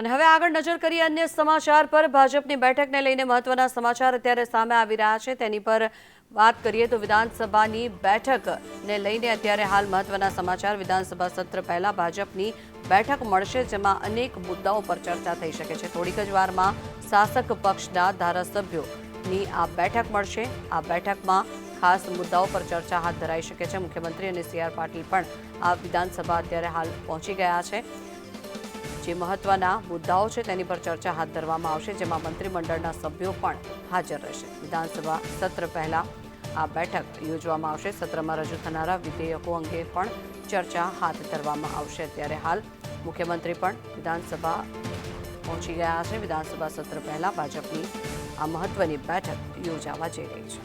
અને હવે આગળ નજર કરીએ અન્ય સમાચાર પર. ભાજપની બેઠકને લઈને મહત્વના સમાચાર અત્યારે સામે આવી રહ્યા છે. તેની પર વાત કરીએ તો વિધાનસભાની બેઠકને લઈને અત્યારે હાલ મહત્વના સમાચાર. વિધાનસભા સત્ર પહેલા ભાજપની બેઠક મળશે, જેમાં અનેક મુદ્દાઓ પર ચર્ચા થઈ શકે છે. થોડીક જ વારમાં શાસક પક્ષના ધારાસભ્યોની આ બેઠક મળશે. આ બેઠકમાં ખાસ મુદ્દાઓ પર ચર્ચા હાથ ધરાઈ શકે છે. મુખ્યમંત્રી અને સી આર પાટીલ પણ આ વિધાનસભા અત્યારે હાલ પહોંચી ગયા છે. જે મહત્વના મુદ્દાઓ છે તેની પર ચર્ચા હાથ ધરવામાં આવશે, જેમાં મંત્રીમંડળના સભ્યો પણ હાજર રહેશે. વિધાનસભા સત્ર પહેલા આ બેઠક યોજવામાં આવશે. સત્રમાં રજૂ થનારા વિધેયકો અંગે પણ ચર્ચા હાથ ધરવામાં આવશે. અત્યારે હાલ મુખ્યમંત્રી પણ વિધાનસભા પહોંચી ગયા છે. વિધાનસભા સત્ર પહેલા ભાજપની આ મહત્વની બેઠક યોજાવા જઈ રહી છે.